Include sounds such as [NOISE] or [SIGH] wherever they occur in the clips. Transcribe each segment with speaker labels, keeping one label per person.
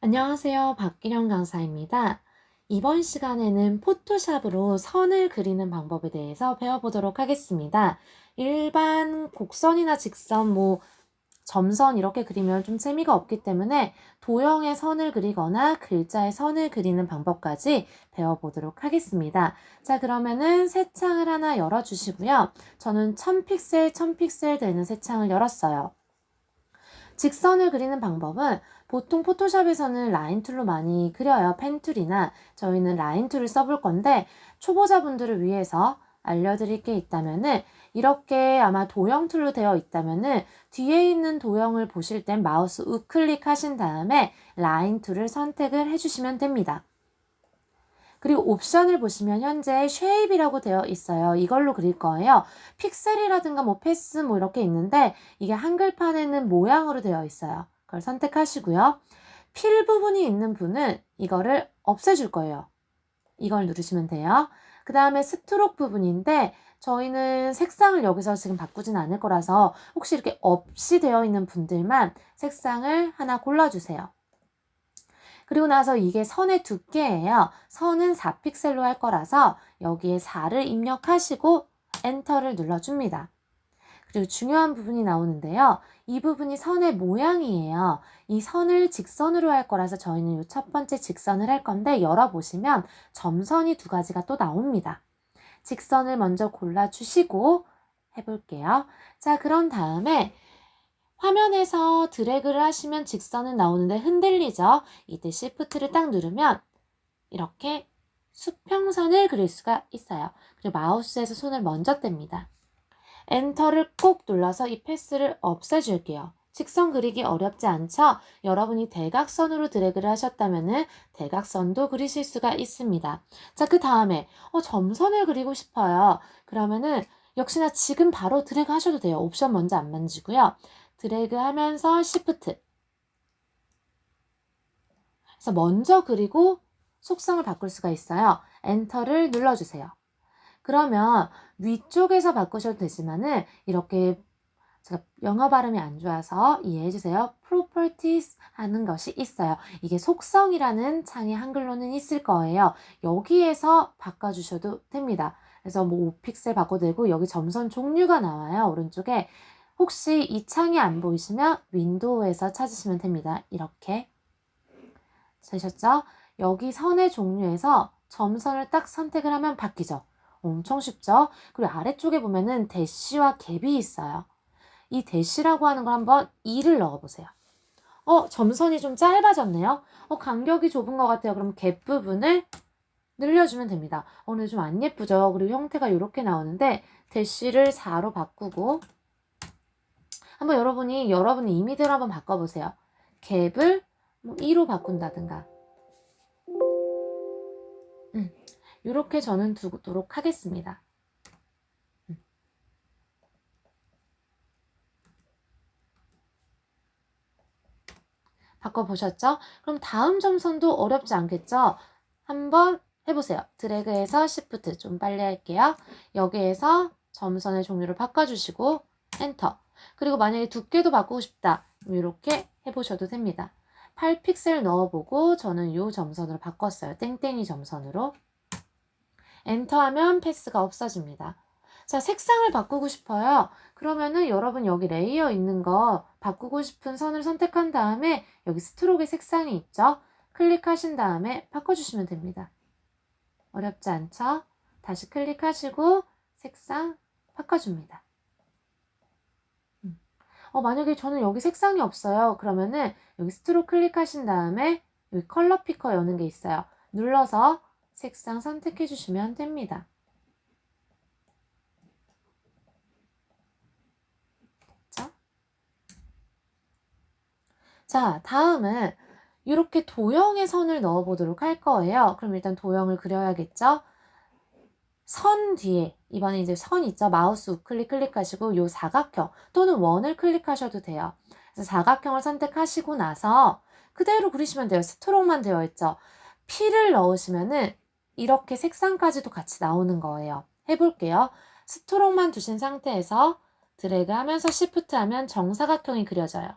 Speaker 1: 안녕하세요. 박기령 강사입니다. 이번 시간에는 포토샵으로 선을 그리는 방법에 대해서 배워보도록 하겠습니다. 일반 곡선이나 직선, 뭐, 점선 이렇게 그리면 좀 재미가 없기 때문에 도형의 선을 그리거나 글자의 선을 그리는 방법까지 배워보도록 하겠습니다. 자, 그러면은 새 창을 하나 열어주시고요. 저는 1000픽셀, 1000픽셀 되는 새 창을 열었어요. 직선을 그리는 방법은 보통 포토샵에서는 라인 툴로 많이 그려요. 펜 툴이나 저희는 라인 툴을 써볼 건데 초보자분들을 위해서 알려드릴 게 있다면은 이렇게 아마 도형 툴로 되어 있다면은 뒤에 있는 도형을 보실 땐 마우스 우클릭 하신 다음에 라인 툴을 선택을 해주시면 됩니다. 그리고 옵션을 보시면 현재 쉐입이라고 되어 있어요. 이걸로 그릴 거예요. 픽셀이라든가 뭐 패스 뭐 이렇게 있는데 이게 한글판에는 모양으로 되어 있어요. 그걸 선택하시고요. 필 부분이 있는 분은 이거를 없애줄 거예요. 이걸 누르시면 돼요. 그 다음에 스트록 부분인데 저희는 색상을 여기서 지금 바꾸진 않을 거라서 혹시 이렇게 없이 되어 있는 분들만 색상을 하나 골라주세요. 그리고 나서 이게 선의 두께예요. 선은 4픽셀로 할 거라서 여기에 4를 입력하시고 엔터를 눌러줍니다. 그리고 중요한 부분이 나오는데요. 이 부분이 선의 모양이에요. 이 선을 직선으로 할 거라서 저희는 이 첫 번째 직선을 할 건데 열어보시면 점선이 두 가지가 또 나옵니다. 직선을 먼저 골라주시고 해볼게요. 자, 그런 다음에 화면에서 드래그를 하시면 직선은 나오는데 흔들리죠? 이때 Shift를 딱 누르면 이렇게 수평선을 그릴 수가 있어요. 그리고 마우스에서 손을 먼저 뗍니다. 엔터를 꼭 눌러서 이 패스를 없애줄게요. 직선 그리기 어렵지 않죠? 여러분이 대각선으로 드래그를 하셨다면 대각선도 그리실 수가 있습니다. 자, 그 다음에 어, 점선을 그리고 싶어요. 그러면은 역시나 지금 바로 드래그 하셔도 돼요. 옵션 먼저 안 만지고요. 드래그 하면서 Shift. 그래서 먼저 그리고 속성을 바꿀 수가 있어요. 엔터를 눌러주세요. 그러면 위쪽에서 바꾸셔도 되지만은 이렇게 제가 영어 발음이 안 좋아서 이해해 주세요. properties 하는 것이 있어요. 이게 속성이라는 창이 한글로는 있을 거예요. 여기에서 바꿔 주셔도 됩니다. 그래서 뭐 5픽셀 바꿔도 되고 여기 점선 종류가 나와요. 오른쪽에 혹시 이 창이 안 보이시면 윈도우에서 찾으시면 됩니다. 이렇게 되셨죠? 여기 선의 종류에서 점선을 딱 선택을 하면 바뀌죠. 엄청 쉽죠? 그리고 아래쪽에 보면은 대시와 갭이 있어요. 이 대시라고 하는 걸 한번 2를 넣어보세요. 어, 점선이 좀 짧아졌네요. 어, 간격이 좁은 것 같아요. 그럼 갭 부분을 늘려주면 됩니다. 오늘 좀안 예쁘죠? 그리고 형태가 이렇게 나오는데 대시를 4로 바꾸고 한번 여러분이 여러분의 이미지를 한번 바꿔보세요. 갭을 뭐 2로 바꾼다든가 음, 이렇게 저는 두도록 하겠습니다. 음. 바꿔보셨죠? 그럼 다음 점선도 어렵지 않겠죠? 한번 해보세요. 드래그해서 Shift 좀 빨리 할게요. 여기에서 점선의 종류를 바꿔주시고 엔터. 그리고 만약에 두께도 바꾸고 싶다. 이렇게 해보셔도 됩니다. 8픽셀 넣어보고 저는 이 점선으로 바꿨어요. 땡땡이 점선으로. 엔터하면 패스가 없어집니다. 자, 색상을 바꾸고 싶어요. 그러면은 여러분 여기 레이어 있는 거 바꾸고 싶은 선을 선택한 다음에 여기 스트로크의 색상이 있죠? 클릭하신 다음에 바꿔주시면 됩니다. 어렵지 않죠? 다시 클릭하시고 색상 바꿔줍니다. 음. 어, 만약에 저는 여기 색상이 없어요. 그러면은 여기 스트로크 클릭하신 다음에 여기 컬러 피커 여는 게 있어요. 눌러서 색상 선택해 주시면 됩니다. 됐죠? 자, 다음은 이렇게 도형의 선을 넣어 보도록 할 거예요. 그럼 일단 도형을 그려야겠죠? 선 뒤에 이번에 이제 선 있죠? 마우스 우클릭 클릭하시고 요 사각형 또는 원을 클릭하셔도 돼요. 그래서 사각형을 선택하시고 나서 그대로 그리시면 돼요. 스트로크만 되어 있죠? P를 넣으시면은 이렇게 색상까지도 같이 나오는 거예요. 해볼게요. 스트로크만 두신 상태에서 드래그 하면서 시프트 하면 정사각형이 그려져요.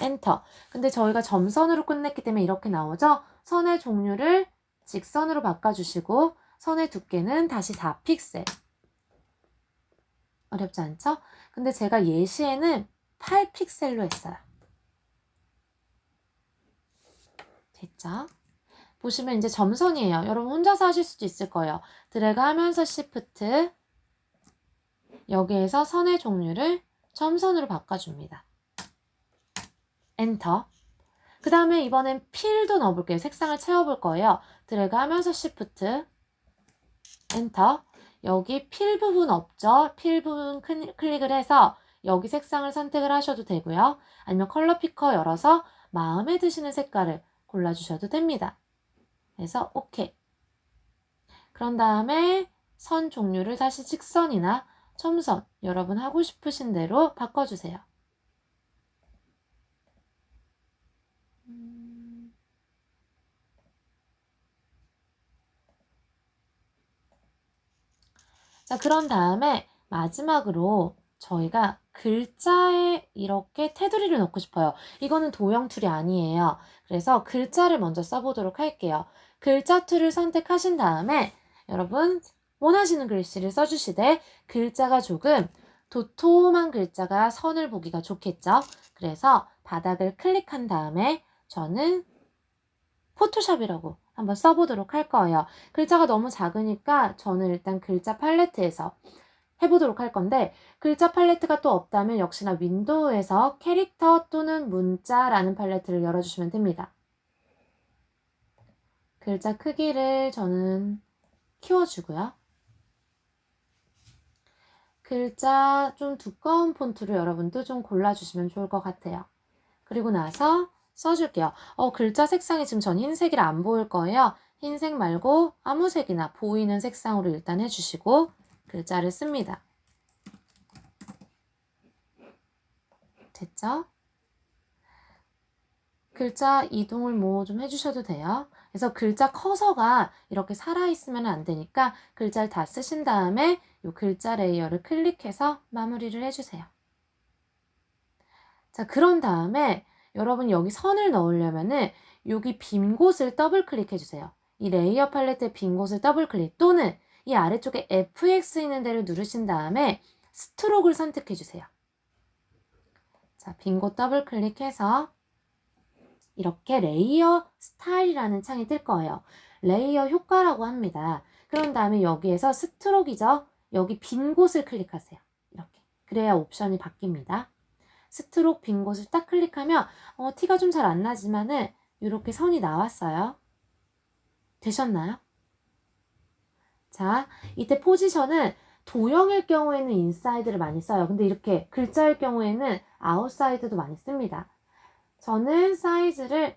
Speaker 1: 엔터. 근데 저희가 점선으로 끝냈기 때문에 이렇게 나오죠? 선의 종류를 직선으로 바꿔주시고 선의 두께는 다시 4픽셀. 어렵지 않죠? 근데 제가 예시에는 8픽셀로 했어요. 됐죠? 보시면 이제 점선이에요. 여러분 혼자서 하실 수도 있을 거예요. 드래그 하면서 시프트 여기에서 선의 종류를 점선으로 바꿔줍니다. 엔터 그 다음에 이번엔 필도 넣어볼게요. 색상을 채워볼 거예요. 드래그 하면서 시프트 엔터 여기 필 부분 없죠? 필 부분 클릭을 해서 여기 색상을 선택을 하셔도 되고요. 아니면 컬러 피커 열어서 마음에 드시는 색깔을 골라주셔도 됩니다. 그래서 오케이. 그런 다음에 선 종류를 다시 직선이나 첨선 여러분 하고 싶으신 대로 바꿔주세요. 자, 그런 다음에 마지막으로 저희가 글자에 이렇게 테두리를 넣고 싶어요. 이거는 도형 툴이 아니에요. 그래서 글자를 먼저 써보도록 할게요. 글자 툴을 선택하신 다음에 여러분 원하시는 글씨를 써주시되 글자가 조금 도톰한 글자가 선을 보기가 좋겠죠. 그래서 바닥을 클릭한 다음에 저는 포토샵이라고 한번 써보도록 할 거예요. 글자가 너무 작으니까 저는 일단 글자 팔레트에서 해보도록 할 건데 글자 팔레트가 또 없다면 역시나 윈도우에서 캐릭터 또는 문자라는 팔레트를 열어주시면 됩니다. 글자 크기를 저는 키워주고요. 글자 좀 두꺼운 폰트를 여러분도 좀 골라주시면 좋을 것 같아요. 그리고 나서 써줄게요. 어, 글자 색상이 지금 전 흰색이라 안 보일 거예요. 흰색 말고 아무 색이나 보이는 색상으로 일단 해주시고 글자를 씁니다. 됐죠? 글자 이동을 뭐 좀 해주셔도 돼요. 그래서 글자 커서가 이렇게 살아있으면 안 되니까 글자를 다 쓰신 다음에 이 글자 레이어를 클릭해서 마무리를 해주세요. 자, 그런 다음에 여러분 여기 선을 넣으려면은 여기 빈 곳을 더블 클릭해 주세요. 이 레이어 팔레트의 빈 곳을 더블 클릭 또는 이 아래쪽에 FX 있는 데를 누르신 다음에 스트로크를 선택해 주세요. 자, 빈 곳 더블 클릭해서 이렇게 레이어 스타일이라는 창이 뜰 거예요. 레이어 효과라고 합니다. 그런 다음에 여기에서 스트로크이죠. 여기 빈 곳을 클릭하세요. 이렇게. 그래야 옵션이 바뀝니다. 스트로크 빈 곳을 딱 클릭하면 어, 티가 좀 잘 안 나지만은 이렇게 선이 나왔어요. 되셨나요? 자, 이때 포지션은 도형일 경우에는 인사이드를 많이 써요. 근데 이렇게 글자일 경우에는 아웃사이드도 많이 씁니다. 저는 사이즈를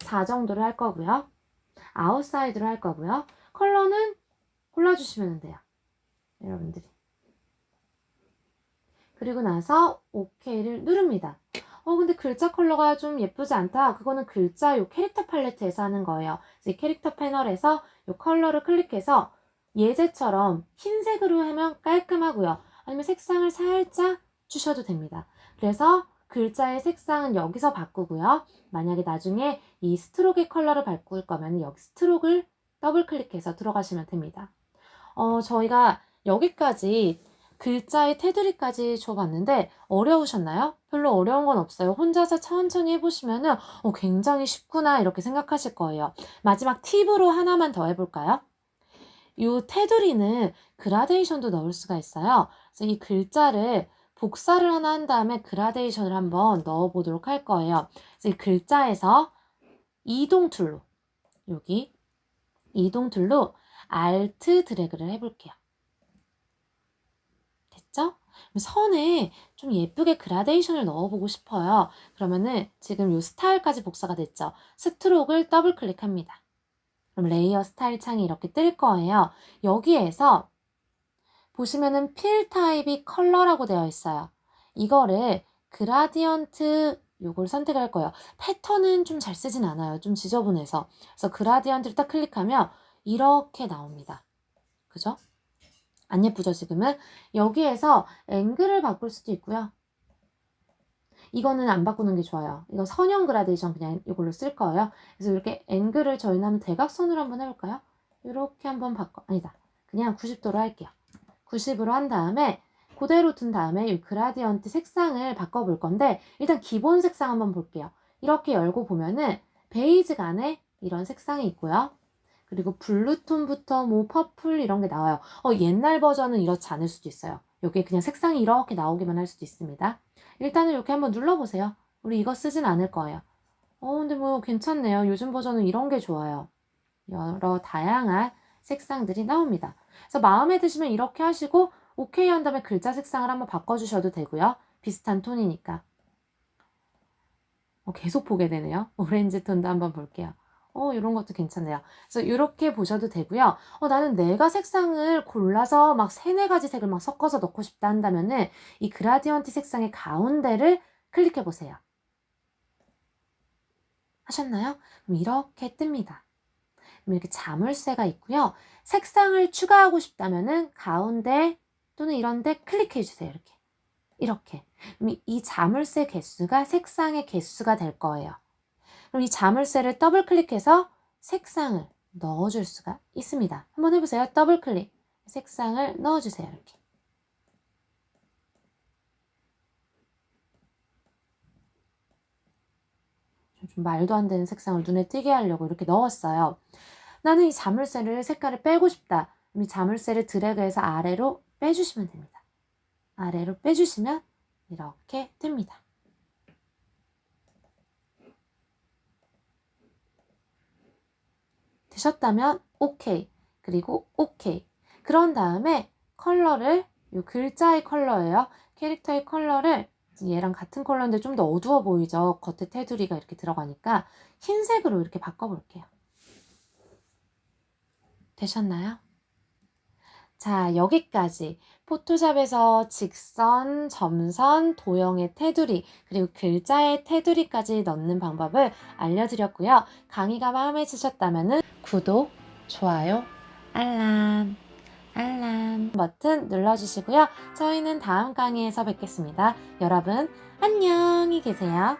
Speaker 1: 4 정도로 할 거고요. 아웃사이드로 할 거고요. 컬러는 골라주시면 돼요. 여러분들이. 그리고 나서 OK를 누릅니다. 어, 근데 글자 컬러가 좀 예쁘지 않다. 그거는 글자 요 캐릭터 팔레트에서 하는 거예요. 이 캐릭터 패널에서 요 컬러를 클릭해서 예제처럼 흰색으로 하면 깔끔하고요. 아니면 색상을 살짝 주셔도 됩니다. 그래서 글자의 색상은 여기서 바꾸고요. 만약에 나중에 이 스트로크의 컬러를 바꿀 거면 여기 스트로크를 더블 클릭해서 들어가시면 됩니다. 어, 저희가 여기까지 글자의 테두리까지 줘봤는데 어려우셨나요? 별로 어려운 건 없어요. 혼자서 천천히 해보시면은 어, 굉장히 쉽구나 이렇게 생각하실 거예요. 마지막 팁으로 하나만 더 해볼까요? 이 테두리는 그라데이션도 넣을 수가 있어요. 그래서 이 글자를 복사를 하나 한 다음에 그라데이션을 한번 넣어 보도록 할 거예요. 그래서 이 글자에서 이동 툴로 여기 이동 툴로 Alt 드래그를 해볼게요. 됐죠? 선에 좀 예쁘게 그라데이션을 넣어보고 싶어요. 그러면은 지금 이 스타일까지 복사가 됐죠? 스트로크를 더블 클릭합니다. 그럼 레이어 스타일 창이 이렇게 뜰 거예요. 여기에서 보시면은 필 타입이 컬러라고 되어 있어요. 이거를 그라디언트 요걸 선택할 거예요. 패턴은 좀 잘 쓰진 않아요. 좀 지저분해서. 그래서 그라디언트를 딱 클릭하면 이렇게 나옵니다. 그죠? 안 예쁘죠, 지금은? 여기에서 앵글을 바꿀 수도 있고요. 이거는 안 바꾸는 게 좋아요. 이거 선형 그라데이션 그냥 이걸로 쓸 거예요. 그래서 이렇게 앵글을 저희는 한번 대각선으로 한번 해볼까요? 이렇게 한번 바꿔, 아니다. 그냥 90도로 할게요. 90으로 한 다음에 그대로 둔 다음에 이 그라디언트 색상을 바꿔볼 건데 일단 기본 색상 한번 볼게요. 이렇게 열고 보면은 베이지가 안에 이런 색상이 있고요. 그리고 블루톤부터 뭐 퍼플 이런 게 나와요. 어, 옛날 버전은 이렇지 않을 수도 있어요. 여기에 그냥 색상이 이렇게 나오기만 할 수도 있습니다. 일단은 이렇게 한번 눌러보세요. 우리 이거 쓰진 않을 거예요. 어, 근데 뭐 괜찮네요. 요즘 버전은 이런 게 좋아요. 여러 다양한 색상들이 나옵니다. 그래서 마음에 드시면 이렇게 하시고 오케이 한 다음에 글자 색상을 한번 바꿔주셔도 되고요. 비슷한 톤이니까. 어, 계속 보게 되네요. [LAUGHS] 오렌지 톤도 한번 볼게요. 어, 이런 것도 괜찮네요. 그래서 이렇게 보셔도 되고요. 어, 나는 내가 색상을 골라서 막 세네 가지 색을 막 섞어서 넣고 싶다 한다면은 이 그라디언트 색상의 가운데를 클릭해 보세요. 하셨나요? 그럼 이렇게 뜹니다. 이렇게 자물쇠가 있고요. 색상을 추가하고 싶다면은 가운데 또는 이런데 클릭해 주세요. 이렇게. 이렇게. 이 자물쇠 개수가 색상의 개수가 될 거예요. 그럼 이 자물쇠를 더블 클릭해서 색상을 넣어줄 수가 있습니다. 한번 해보세요. 더블 클릭. 색상을 넣어주세요. 이렇게. 좀 말도 안 되는 색상을 눈에 띄게 하려고 이렇게 넣었어요. 나는 이 자물쇠를 색깔을 빼고 싶다. 이 자물쇠를 드래그해서 아래로 빼주시면 됩니다. 아래로 빼주시면 이렇게 뜹니다. 되셨다면 오케이. 그리고 오케이. 그런 다음에 컬러를 이 글자의 컬러예요. 캐릭터의 컬러를 얘랑 같은 컬러인데 좀 더 어두워 보이죠? 겉에 테두리가 이렇게 들어가니까 흰색으로 이렇게 바꿔볼게요. 되셨나요? 자 여기까지. 포토샵에서 직선, 점선, 도형의 테두리 그리고 글자의 테두리까지 넣는 방법을 알려드렸고요. 강의가 마음에 드셨다면 구독, 좋아요, 알람, 알람 버튼 눌러주시고요. 저희는 다음 강의에서 뵙겠습니다. 여러분, 안녕히 계세요.